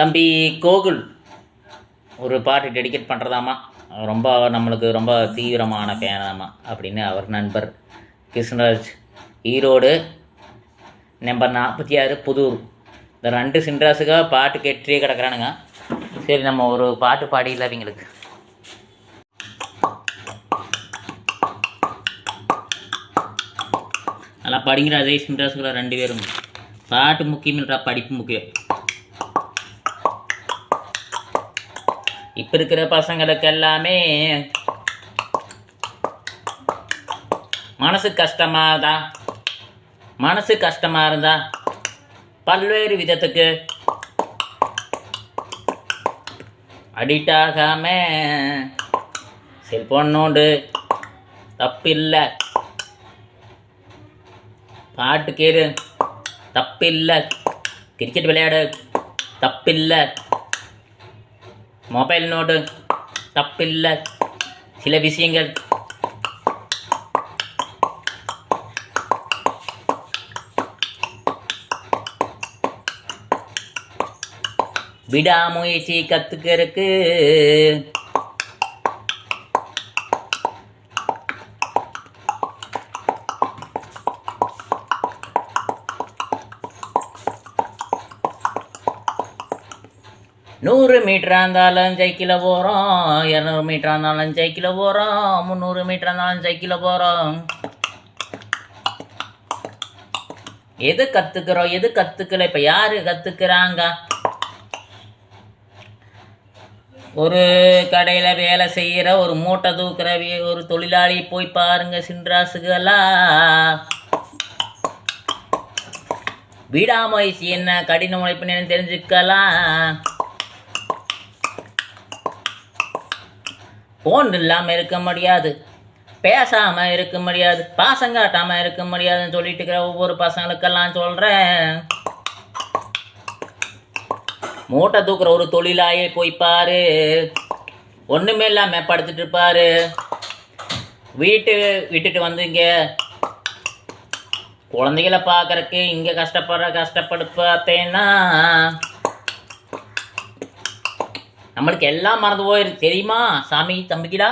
தம்பி கோகுல் ஒரு பாட்டு டெடிகேட் பண்ணுறதாமா ரொம்ப நம்மளுக்கு ரொம்ப தீவிரமான ஃபேனாமா அப்படின்னு அவர் நண்பர் கிருஷ்ணராஜ். ஈரோடு நம்பர் நாற்பத்தி ஆறு புதூர். இந்த ரெண்டு சின்ராஸுக்காக பாட்டு கேட்டே கிடக்குறானுங்க. சரி நம்ம ஒரு பாட்டு பாடியில் அவங்களுக்கு நல்லா படிங்கிற அதே சின்ராஸுக்குள்ள ரெண்டு பேரும். பாட்டு முக்கியம் படிப்பு முக்கியம். இப்போ இருக்கிற பசங்களுக்கு எல்லாமே மனசு கஷ்டமாக தான் மனசு கஷ்டமாக இருந்தா பல்வேறு விதத்துக்கு அடிக்ட் ஆகாம செல்போன் நோண்டு தப்பில்லை. பாட்டு கேளு. தப்பில்லை. கிரிக்கெட் விளையாடு. தப்பில்லை. மொபைல் நோடு தப்பில்லை. சில விஷயங்கள். விடாமுயற்சி கற்றுக்கிறதுக்கு நூறு மீட்டராக இருந்தாலும் சைக்கிள போகிறோம் இரநூறு மீட்டராக இருந்தாலும் சைக்கிள போகிறோம் முந்நூறு மீட்டராக இருந்தாலும் சைக்கிள போகிறோம் எது கற்றுக்குறோம் எது கற்றுக்கல இப்போ யார் கற்றுக்குறாங்க ஒரு கடையில் வேலை செய்கிற ஒரு மூட்டை தூக்குற ஒரு தொழிலாளி போய் பாருங்க சின்ராசுகளா விடாமுயற்சி என்ன? கடின உழைப்புன்னு தெரிஞ்சுக்கலாம். ஃபோன் இல்லாமல் இருக்க முடியாது. பேசாமல் இருக்க முடியாது. பாசம் காட்டாமல் இருக்க முடியாதுன்னு சொல்லிட்டு இருக்கிற ஒவ்வொரு பசங்களுக்கெல்லாம் சொல்கிறேன் மூட்டை தூக்குற ஒரு தொழிலாயே போய் பாரு. ஒன்றுமே இல்லாமல் படுத்துட்டு இருப்பாரு. வீட்டு விட்டுட்டு வந்து இங்கே குழந்தைகளை பார்க்குறக்கு இங்கே கஷ்டப்படுற கஷ்டப்படு பார்த்தேன்னா நம்மளுக்கு எல்லாம் மறந்து போயிருக்கு தெரியுமா? சாமி தம்பிக்கிடா?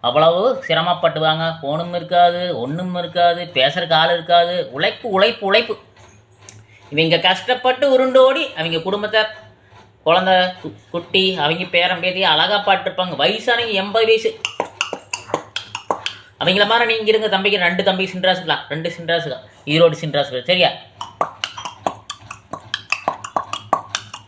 அவ்வளவு சிரமப்பட்டுவாங்க. ஃபோனும் இருக்காது ஒன்றும் இருக்காது பேசுகிறக்கு ஆள் இருக்காது. உழைப்பு உழைப்பு உழைப்பு. இவங்க கஷ்டப்பட்டு உருண்டோடி அவங்க குடும்பத்தை. குழந்த கு- குட்டி அவங்க பேரம் பேத்தி அழகாக பாட்டுருப்பாங்க வயசானவங்க எண்பது வயசு. அவங்கள மாதிரி நீங்கள் இருங்க தம்பிக்கு ரெண்டு தம்பி சின்ராசுக்கலாம். ரெண்டு சின்ராசுக்கா ஈரோடு சின்ராசுகள் சரியா?